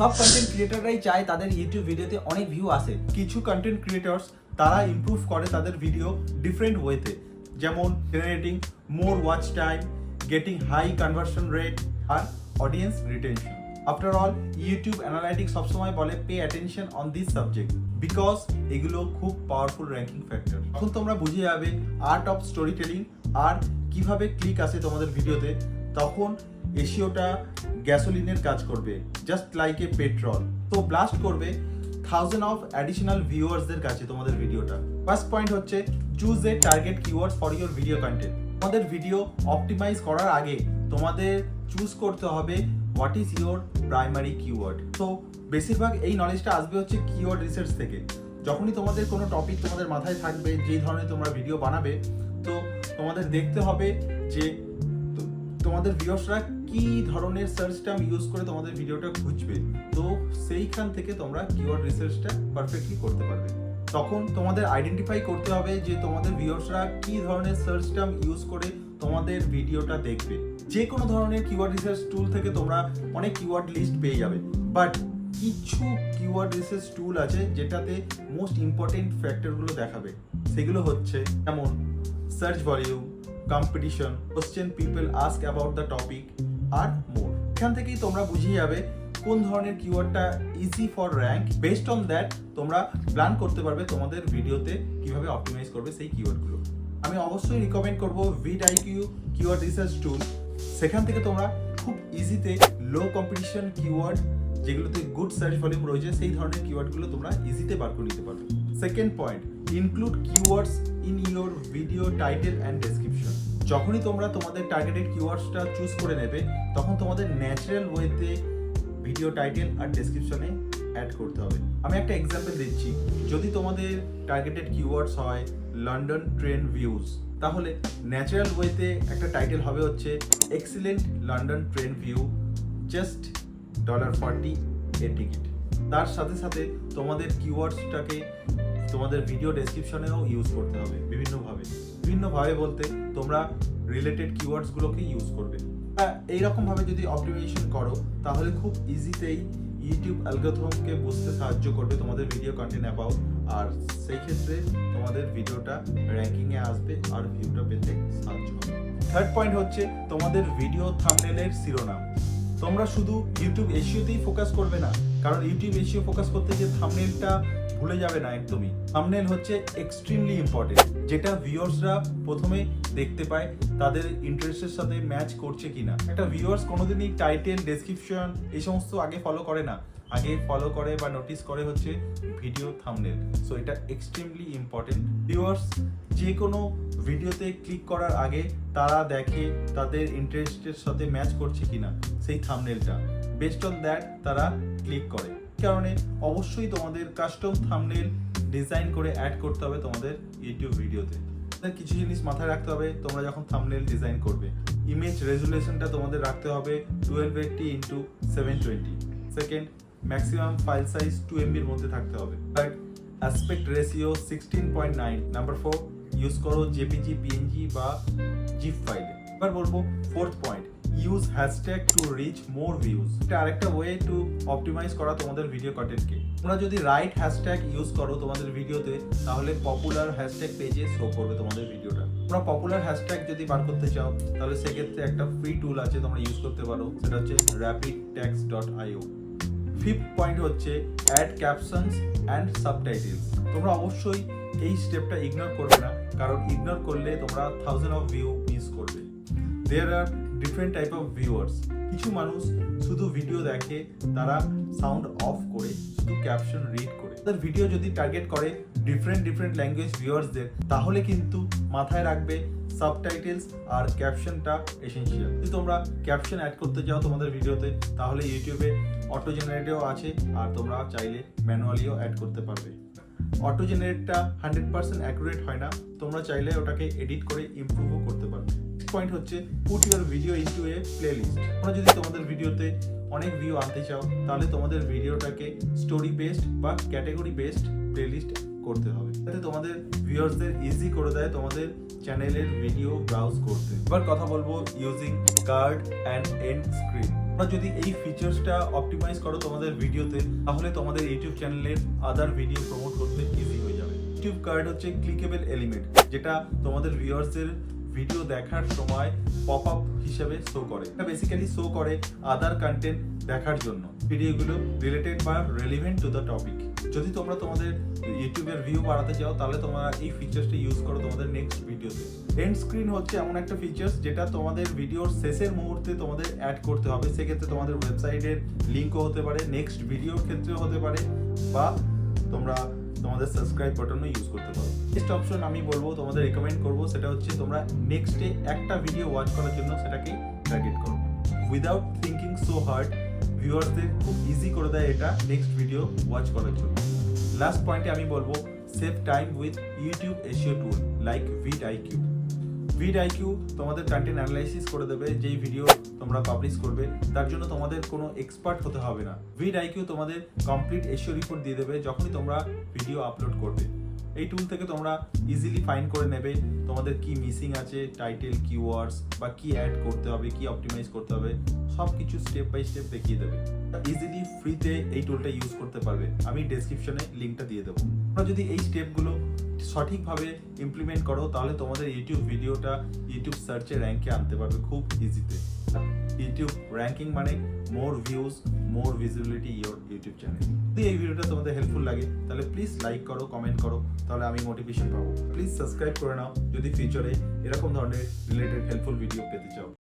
সব কন্টেন্ট ক্রিয়েটাররাই চায় তাদের ইউটিউব ভিডিওতে অনেক ভিউ আসে। কিছু কন্টেন্ট ক্রিয়েটার্স তারা ইমপ্রুভ করে তাদের ভিডিও ডিফারেন্ট ওয়েতে যেমন generating more watch time getting high conversion rate আর audience retention after all YouTube analytics সবসময় বলে pay attention on this subject because এগুলো খুব পাওয়ারফুল র্যাঙ্কিং ফ্যাক্টর এখন তোমরা বুঝে যাবে আর্ট অফ স্টোরি টেলিং আর কীভাবে ক্লিক আসে তোমাদের ভিডিওতে তখন এশিওটা গ্যাসোলিনের কাজ করবে জাস্ট লাইক এ পেট্রোল তো ব্লাস্ট করবে থাউজেন্ড অফ অ্যাডিশনাল ভিউয়ার্সদের কাছে তোমাদের ভিডিওটা ফার্স্ট পয়েন্ট হচ্ছে choose a target keyword for your video content তোমাদের ভিডিও অপটিমাইজ করার আগে তোমাদের চুজ করতে হবে what is your primary keyword তো বেশিরভাগ এই নলেজটা আসবে হচ্ছে কিওয়ার্ড রিসার্চ থেকে। যখনই তোমাদের কোনো টপিক তোমাদের মাথায় থাকবে, যেই ধরনের তোমরা ভিডিও বানাবে, তো তোমাদের দেখতে হবে যে তোমাদের ভিউয়ার্সরা কি ধরনের সার্চ টার্ম ইউজ করে তোমাদের ভিডিওটা খুঁজবে? তো সেইখান থেকে তোমরা কিওয়ার্ড রিসার্চটা পারফেক্টলি করতে পারবে। তখন তোমাদের আইডেন্টিফাই করতে হবে যে তোমাদের ভিউয়ার্সরা কি ধরনের সার্চ টার্ম ইউজ করে তোমাদের ভিডিওটা দেখবে। যে কোনো ধরনের কিওয়ার্ড রিসার্চ টুল থেকে তোমরা অনেক কিওয়ার্ড লিস্ট পেয়ে যাবে। বাট কিছু কিওয়ার্ড রিসার্চ টুল আছে যেটাতে মোস্ট ইম্পর্টেন্ট ফ্যাক্টরগুলো দেখাবে। সেগুলো হচ্ছে যেমন search volume competition question people ask about the topic R more এখান থেকেই তোমরা বুঝিয়ে যাবে কোন ধরনের কিওয়ার্ডটা easy for rank based on that তোমরা প্ল্যান করতে পারবে তোমাদের ভিডিওতে কীভাবে অপটিমাইজ করবে সেই কিওয়ার্ডগুলো আমি অবশ্যই রিকমেন্ড করব vid IQ keyword research tool সেখান থেকে তোমরা খুব ইজিতে লো কম্পিটিশন কিওয়ার্ড যেগুলোতে গুড সার্চ ভলিউম রয়েছে সেই ধরনের কিওয়ার্ডগুলো তোমরা ইজিতে বার করে নিতে পারবে। Second point include keywords in your video title and description যখনই তোমরা তোমাদের টার্গেটেড কিওয়ার্ডসটা চুজ করে নেবে, তখন তোমাদের ন্যাচারাল ওয়েতে ভিডিও টাইটেল আর ডেসক্রিপশনে অ্যাড করতে হবে। আমি একটা এক্সাম্পল দিচ্ছি। যদি তোমাদের টার্গেটেড কিওয়ার্ডস হয় লন্ডন ট্রেন ভিউজ তাহলে ন্যাচারাল ওয়েতে একটা টাইটেল হবে হচ্ছে excellent London train view just dollar forty a ticket তার সাথে সাথে তোমাদের কিওয়ার্ডসটাকে তোমাদের ভিডিও ডেসক্রিপশনেও ইউজ করতে হবে, বিভিন্নভাবে। বিভিন্নভাবে বলতে তোমরা রিলেটেড কিওয়ার্ডসগুলোকে ইউজ করবে। হ্যাঁ এইরকম ভাবে যদি অপটিমাইজেশন করো, তাহলে খুব ইজিতেই ইউটিউব অ্যালগোথমকে বুঝতে সাহায্য করবে তোমাদের ভিডিও কন্টেন্ট অ্যাবাউট আর সেই ক্ষেত্রে তোমাদের ভিডিওটা র্যাঙ্কিংয়ে আসবে আর ভিউটা পেতে সাহায্য হবে থার্ড পয়েন্ট হচ্ছে তোমাদের ভিডিও থাম্বনেলের শিরোনাম। তোমরা শুধু ইউটিউব এশিওতেই ফোকাস করবে না, কারণ ইউটিউব এশিও ফোকাস করতে যে থামনেলটা ভুলে যাবে না একদমই। থামনেল হচ্ছে এক্সট্রিমলি ইম্পর্টেন্ট যেটা ভিউয়ার্সরা প্রথমে দেখতে পায় তাদের ইন্টারেস্টের সাথে ম্যাচ করছে কিনা। একটা ভিউয়ার্স কোনোদিনই টাইটেল ডেসক্রিপশন এই সমস্ত আগে ফলো করে না। আগে ফলো করে বা নোটিস করে হচ্ছে ভিডিও থামনেল সো এটা এক্সট্রিমলি ইম্পর্টেন্ট ভিউয়ার্স যে কোনো ভিডিওতে ক্লিক করার আগে তারা দেখে তাদের ইন্টারেস্টের সাথে ম্যাচ করছে কিনা সেই থামনেলটা বেস্ট অন দ্যাট তারা ক্লিক করে। কারণে অবশ্যই তোমাদের কাস্টম থামনেল ডিজাইন করে অ্যাড করতে হবে তোমাদের ইউটিউব ভিডিওতে কিছু জিনিস মাথায় রাখতে হবে, তোমরা যখন থামনেল ডিজাইন করবে। ইমেজ রেজুলেশনটা তোমাদের রাখতে হবে twelve eighty into seven twenty second maximum file size two এমবির মধ্যে থাকতে হবে। Aspect ratio sixteen point nine number four use করো জেপিজি পিএনজি বা জিপ ফাইলে এবার বলব fourth point use hashtag to reach more views এটা আরেকটা ওয়ে টু অপটিমাইজ করা তোমাদের ভিডিও কন্টেন্টকে তোমরা যদি রাইট হ্যাশট্যাগ ইউজ করো তোমাদের ভিডিওতে তাহলে পপুলার হ্যাশট্যাগ পেজে শো করবে তোমাদের ভিডিওটা তোমরা পপুলার হ্যাশট্যাগ যদি বার করতে চাও, তাহলে সেক্ষেত্রে একটা ফ্রি টুল আছে তোমরা ইউজ করতে পারো। সেটা হচ্ছে rapid tax dot IO fifth point হচ্ছে অ্যাড ক্যাপশনস অ্যান্ড সাবটাইটেলস তোমরা অবশ্যই এই স্টেপটা ইগনোর করবে না, কারণ ইগনোর করলে তোমরা থাউজেন্ড অফ ভিউ মিস করবে। There are different type of viewers কিছু মানুষ শুধু ভিডিও দেখে, তারা সাউন্ড অফ করে, শুধু ক্যাপশন রিড করে। তাদের ভিডিও যদি টার্গেট করে ডিফারেন্ট ডিফারেন্ট ল্যাঙ্গুয়েজ ভিউয়ার্সদের তাহলে কিন্তু মাথায় রাখবে সাবটাইটেলস আর ক্যাপশনটা এসেন্সিয়াল যদি তোমরা ক্যাপশন অ্যাড করতে চাও তোমাদের ভিডিওতে তাহলে ইউটিউবে অটো জেনারেটেও আছে আর তোমরা চাইলে ম্যানুয়ালিও অ্যাড করতে পারবে। অটো জেনারেটটা হান্ড্রেড পার্সেন্ট অ্যাকুরেট হয় না, তোমরা চাইলে ওটাকে এডিট করে ইমপ্রুভও করতে পারবে। পয়েন্ট হচ্ছে put your video into a playlist তোমরা যদি তোমাদের ভিডিওতে অনেক ভিউ আনতে চাও, তাহলে তোমাদের ভিডিওটাকে স্টোরি বেসড বা ক্যাটাগরি বেসড প্লে লিস্ট করতে হবে। যাতে তোমাদের ভিউয়ার্সদের ইজি করে দেয়, তোমাদের চ্যানেলের ভিডিও ব্রাউজ করতে। এবার কথা বলব using card and end screen তোমরা যদি এই ফিচার্সটা অপটিমাইজ করো তোমাদের ভিডিওতে তাহলে তোমাদের ইউটিউব চ্যানেলের আদার ভিডিও প্রমোট করতে ইজি হয়ে যাবে। ইউটিউব কার্ড হচ্ছে ক্লিকেবল এলিমেন্ট যেটা তোমাদের ভিউয়ার্সদের ভিডিও দেখার সময় পপ আপ হিসেবে শো করে। এটা বেসিক্যালি শো করে আদার কন্টেন্ট দেখার জন্য। ভিডিওগুলো রিলেটেড বা রেলিভেন্ট টু দ্য টপিক যদি তোমরা তোমাদের ইউটিউবের ভিউ বাড়াতে চাও, তাহলে তোমরা এই ফিচারসটা ইউজ করো তোমাদের নেক্সট ভিডিওতে এন্ড স্ক্রিন হচ্ছে এমন একটা ফিচার্স যেটা তোমাদের ভিডিওর শেষের মুহূর্তে তোমাদের অ্যাড করতে হবে। সেক্ষেত্রে তোমাদের ওয়েবসাইটের লিঙ্কও হতে পারে নেক্সট ভিডিওর ক্ষেত্রেও হতে পারে, বা তোমরা তোমাদের সাবস্ক্রাইব বাটনও ইউজ করতে পারো। নেক্সট অপশন আমি বলব, তোমাদের রেকমেন্ড করব, সেটা হচ্ছে তোমরা নেক্সটে একটা ভিডিও ওয়াচ করার জন্য সেটাকে টার্গেট করো। উইদাউট থিঙ্কিং সো হার্ড ভিউয়ার্সদের খুব ইজি করে দেয় এটা নেক্সট ভিডিও ওয়াচ করার জন্য। লাস্ট পয়েন্টে আমি বলব save time with YouTube SEO tool like vidIQ vidIQ তোমাদের কন্টেন্ট অ্যানালাইসিস করে দেবে, যেই ভিডিও তোমরা পাবলিশ করবে, তার জন্য তোমাদের কোনো এক্সপার্ট হতে হবে না। ভিড আইকিউ তোমাদের কমপ্লিট এশিও রিপোর্ট দিয়ে দেবে, যখনই তোমরা ভিডিও আপলোড করবে। এই টুল থেকে তোমরা ইজিলি ফাইন করে নেবে তোমাদের কি মিসিং আছে টাইটেল কিওয়ার্ডস বা কি অ্যাড করতে হবে, কি অপটিমাইজ করতে হবে সব কিছু স্টেপ বাই স্টেপ দেখিয়ে দেবে। ইজিলি ফ্রিতে এই টুলটা ইউজ করতে পারবে। আমি ডেসক্রিপশনে লিঙ্কটা দিয়ে দেবো। তোমরা যদি এই স্টেপগুলো সঠিকভাবে ইমপ্লিমেন্ট করো, তাহলে তোমাদের ইউটিউব ভিডিওটা ইউটিউব সার্চে র্যাঙ্কে আনতে পারবে খুব ইজিতে ইউটিউব র্যাঙ্কিং মানে more views more visibility your YouTube channel যদি এই ভিডিওটা তোমাদের হেল্পফুল লাগে, তাহলে প্লিজ লাইক করো কমেন্ট করো, তাহলে আমি মোটিভেশন পাবো। প্লিজ সাবস্ক্রাইব করে নাও, যদি ফিউচারে এরকম ধরনের রিলেটেড হেল্পফুল ভিডিও পেতে চাও।